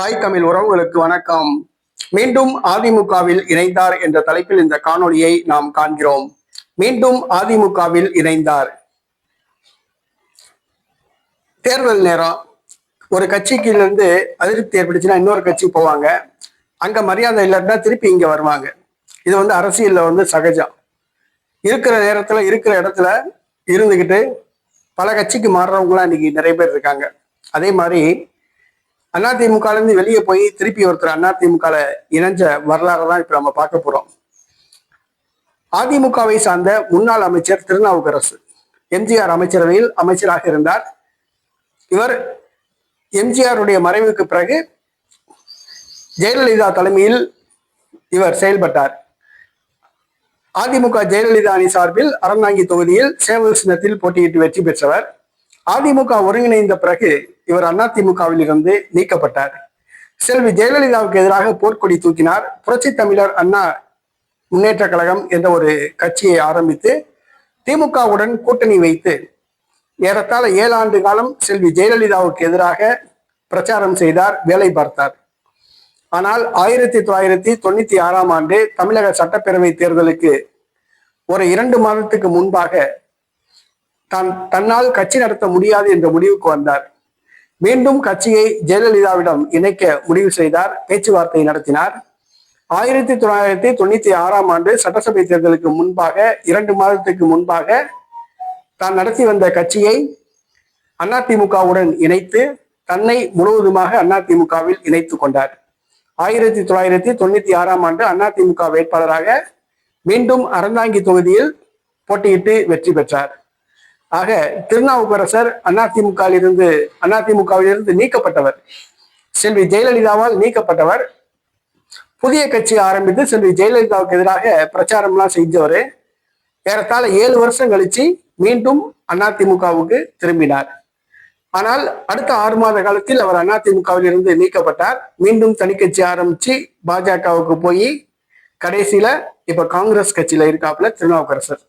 தாய் தமிழ் உறவுகளுக்கு வணக்கம். மீண்டும் அதிமுகவில் இணைந்தார் என்ற தலைப்பில் இந்த காணொளியை நாம் காண்கிறோம். மீண்டும் அதிமுகவில் இணைந்தார். தேர்தல் நேரம். ஒரு கட்சிக்கு இருந்து அதிருப்தி ஏற்பட்டுச்சுன்னா இன்னொரு கட்சி போவாங்க. அங்க மரியாதை இல்லைன்னா திருப்பி இங்க வருவாங்க. இது வந்து அரசியல்ல வந்து சகஜம். இருக்கிற நேரத்துல இருக்கிற இடத்துல இருந்துகிட்டு பல கட்சிக்கு மாறுறவங்களாம் இன்னைக்கு நிறைய பேர் இருக்காங்க. அதே மாதிரி அதிமுகல இருந்து வெளியே போய் திருப்பி ஒருத்தர் அதிமுகல இணைஞ்ச வரலாறு தான் இப்ப நம்ம பார்க்க போறோம். அதிமுகவை சார்ந்த முன்னாள் அமைச்சர் திருநாவுக்கரசு எம்ஜிஆர் அமைச்சரவையில் அமைச்சராக இருந்தார். இவர் எம்ஜிஆருடைய மறைவுக்கு பிறகு ஜெயலலிதா தலைமையில் இவர் செயல்பட்டார். அதிமுக ஜெயலலிதா அணி சார்பில் அறந்தாங்கி தொகுதியில் சேவல் சின்னத்தில் போட்டியிட்டு வெற்றி பெற்றவர். அதிமுக ஒருங்கிணைந்த பிறகு இவர் அதிமுகவில் இருந்து நீக்கப்பட்டார். செல்வி ஜெயலலிதாவுக்கு எதிராக போர்க்கொடி தூக்கினார். புரட்சி தமிழர் அண்ணா முன்னேற்ற கழகம் என்ற ஒரு கட்சியை ஆரம்பித்து திமுகவுடன் கூட்டணி வைத்து ஏறத்தாழ ஏழு ஆண்டு காலம் செல்வி ஜெயலலிதாவுக்கு எதிராக பிரச்சாரம் செய்தார் வேலை பார்த்தார். ஆனால் ஆயிரத்தி தொள்ளாயிரத்தி தொண்ணூத்தி ஆறாம் ஆண்டு தமிழக சட்டப்பேரவை தேர்தலுக்கு ஒரு இரண்டு மாதத்துக்கு முன்பாக தான் தன்னால் கட்சி நடத்த முடியாது என்ற முடிவுக்கு வந்தார். மீண்டும் கட்சியை ஜெயலலிதாவிடம் இணைக்க முடிவு செய்தார் பேச்சுவார்த்தை நடத்தினார். ஆயிரத்தி தொள்ளாயிரத்தி தொண்ணூத்தி ஆறாம் ஆண்டு சட்டசபை தேர்தலுக்கு முன்பாக இரண்டு மாதத்துக்கு முன்பாக தான் நடத்தி வந்த கட்சியை அதிமுகவுடன் இணைத்து தன்னை முழுவதுமாக அதிமுகவில் இணைத்துக் கொண்டார். ஆயிரத்தி தொள்ளாயிரத்தி தொண்ணூத்தி ஆறாம் ஆண்டு அதிமுக வேட்பாளராக மீண்டும் அறந்தாங்கி தொகுதியில் போட்டியிட்டு வெற்றி பெற்றார். ஆக திருநாவுக்கரசர் அதிமுகவிலிருந்து அதிமுகவிலிருந்து நீக்கப்பட்டவர். செல்வி ஜெயலலிதாவால் நீக்கப்பட்டவர். புதிய கட்சி ஆரம்பித்து செல்வி ஜெயலலிதாவுக்கு எதிராக பிரச்சாரம்லாம் செஞ்சவர். ஏறத்தாழ ஏழு வருஷம் கழிச்சு மீண்டும் அதிமுகவுக்கு திரும்பினார். ஆனால் அடுத்த ஆறு மாத காலத்தில் அவர் அதிமுகவில் இருந்து நீக்கப்பட்டார். மீண்டும் தனிக்கட்சி ஆரம்பிச்சு பாஜகவுக்கு போய் கடைசியில இப்ப காங்கிரஸ் கட்சியில இருக்காப்புல திருநாவுக்கரசர்.